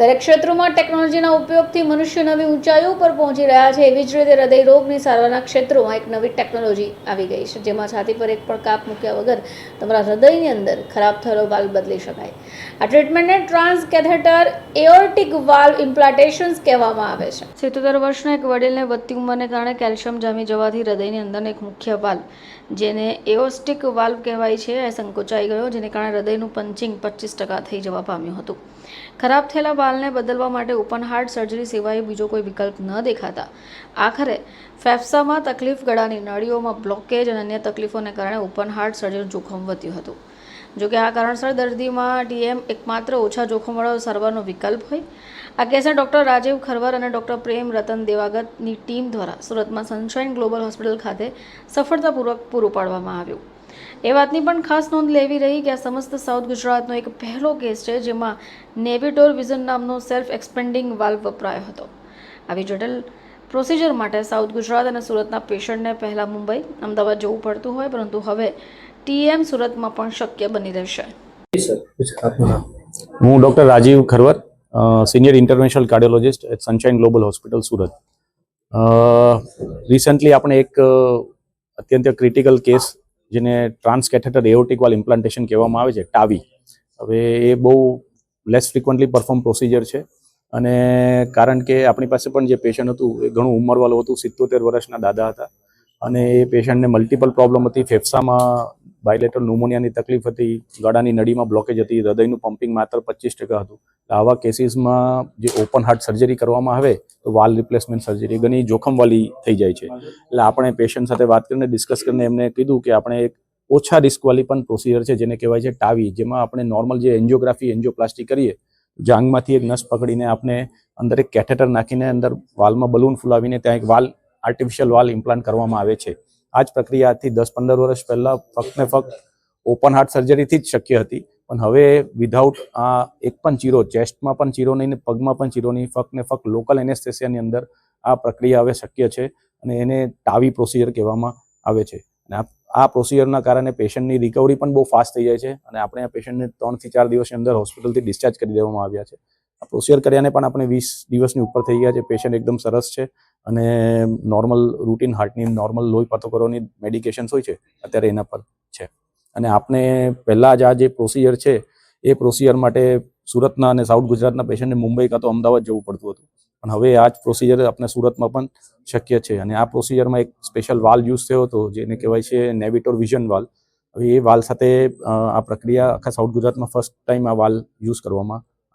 દરેક ક્ષેત્રોમાં ટેકનોલોજીના ઉપયોગથી મનુષ્ય નવી ઊંચાઈઓ પર પહોંચી રહ્યા છે, એવી જ રીતે હૃદય રોગની સારવારના ક્ષેત્રોમાં એક નવી ટેકનોલોજી આવી ગઈ છે, જેમાં છાતી પર એક પણ કાપ મૂક્યા વગર તમારા હૃદયની અંદર ખરાબ થયેલો વાલ્વ બદલી શકાય. આ ટ્રીટમેન્ટને trans catheter aortic valve implantations કહેવામાં આવે છે. સિત્તોતેર વર્ષના એક વડીલને વધતી ઉંમરને કારણે કેલ્શિયમ જામી જવાથી હૃદયની અંદરનો એક મુખ્ય વાલ્વ જેને એઓસ્ટિક વાલ્વ કહેવાય છે, એ સંકોચાઈ ગયો, જેને કારણે હૃદયનું પંચિંગ પચીસ ટકા થઈ જવા પામ્યું હતું. ખરાબ થયેલા વાલ્વને બદલવા માટે ઓપન હાર્ટ સર્જરી સિવાય બીજો કોઈ વિકલ્પ ન દેખાતા. આખરે, ફેફસામાં તકલીફ ગળાની નળીઓમાં બ્લોકેજ અને અન્ય તકલીફોને કારણે ઓપન હાર્ટ સર્જરીનું જોખમ વધ્યું હતું. જોકે આ કારણસર દર્દીમાં ડીએમ એકમાત્ર ઓછા જોખમવાળો સારવારનો વિકલ્પ હોય. આ કેસને ડૉક્ટર રાજીવ ખરવર અને ડૉક્ટર પ્રેમ રતન દેવાગતની ટીમ દ્વારા સુરતમાં સનશાઇન ગ્લોબલ હોસ્પિટલ ખાતે સફળતાપૂર્વક પૂરું પાડવામાં આવ્યું. એ વાતની પણ ખાસ નોંધ લેવી રહી કે આ સમસ્ત સાઉથ ગુજરાતનો એક પહેલો કેસ છે જેમાં નેવિટોર વિઝન નામનો સેલ્ફ એક્સપેન્ડિંગ વાલ્વ વપરાયો હતો. આવી જટિલ પ્રોસિજર માટે સાઉથ ગુજરાત અને સુરતના પેશન્ટને પહેલાં મુંબઈ અમદાવાદ જવું પડતું હોય પરંતુ હવે ટીએમ સુરતમાં પણ શક્ય બની રહેશે. હું doctor Rajeev Kharwar senior international cardiologist at Sunshine global hospital Surat. Recently આપણે એક અત્યંત ક્રિટિકલ કેસ જેને transcatheter aortic valve implantation કહેવામાં આવે છે, ટાવી. હવે એ બહુ લેસ ફ્રિકવન્ટલી પરફોર્મ પ્રોસિજર છે. અને કારણ કે આપણી પાસે પણ જે પેશન્ટ હતું, એ ઘણું ઉંમરવાળું હતું, સિત્તોતેર વર્ષના દાદા હતા. અને એ પેશન્ટને મલ્ટિપલ પ્રોબ્લેમ હતી, ફેફસામાં બાયલેટરલ ન્યુમોનિયાની તકલીફ હતી, ગળાની નળીમાં બ્લોકેજ હતી, હૃદયનું પમ્પિંગ માત્ર પચીસ ટકા હતું. આવા કેસીસમાં જે ઓપન હાર્ટ સર્જરી કરવામાં આવે, તો વાલ રિપ્લેસમેન્ટ સર્જરી ઘણી જોખમવાળી થઈ જાય છે. એટલે આપણે પેશન્ટ સાથે વાત કરીને ડિસ્કસ કરીને એમને કીધું કે આપણે એક ઓછા રિસ્કવાળી પણ પ્રોસિજર છે, જેને કહેવાય છે ટાવી. જેમાં આપણે નોર્મલ જે એન્જિયોગ્રાફી એન્જિયોપ્લાસ્ટી કરીએ જાંગમાંથી એક નસ પકડીને આપણે અંદર એક કેથેટર નાખીને અંદર વાલમાં બલૂન ફુલાવીને ત્યાં એક વાલ આર્ટિફિશિયલ વાલ ઇમ્પ્લાન્ટ કરવામાં આવે છે. આ જ પ્રક્રિયાથી દસ પંદર વર્ષ પહેલાં ફક્ત ને ફક્ત ઓપન હાર્ટ સર્જરીથી જ શક્ય હતી. પણ હવે વિધાઉટ આ એક પણ ચીરો ચેસ્ટમાં પણ ચીરો નહીં ને પગમાં પણ ચીરો નહીં, ફક્ત ને ફક્ત લોકલ એનેસ્થેસિયાની અંદર આ પ્રક્રિયા હવે શક્ય છે અને એને ટાવી પ્રોસિજર કહેવામાં આવે છે. અને આ પ્રોસિજરના કારણે પેશન્ટની રિકવરી પણ બહુ ફાસ્ટ થઈ જાય છે અને આપણે આ પેશન્ટને ત્રણથી ચાર દિવસની અંદર હોસ્પિટલથી ડિસ્ચાર્જ કરી દેવામાં આવ્યા છે. આ પ્રોસિજર કર્યાને પણ આપણે વીસ દિવસની ઉપર થઈ ગયા છે. પેશન્ટ એકદમ સરસ છે અને નોર્મલ રૂટીન હાર્ટની નોર્મલ લોહી પથોકરોની મેડિકેશન્સ હોય છે અત્યારે એના પર છે. અને આપણે પહેલાં જ આ જે પ્રોસિજર છે એ પ્રોસિજર માટે સુરતના અને સાઉથ ગુજરાતના પેશન્ટને મુંબઈ કાં તો અમદાવાદ જવું પડતું હતું. પણ હવે આ જ પ્રોસિજર આપણે સુરતમાં પણ શક્ય છે અને આ પ્રોસિજરમાં એક સ્પેશિયલ વાલ યુઝ થયો હતો જેને કહેવાય છે નેવિટોર વિઝન વાલ હવે એ વાલ સાથે આ પ્રક્રિયા આખા સાઉથ ગુજરાતમાં ફર્સ્ટ ટાઈમ આ વાલ યુઝ કરવામાં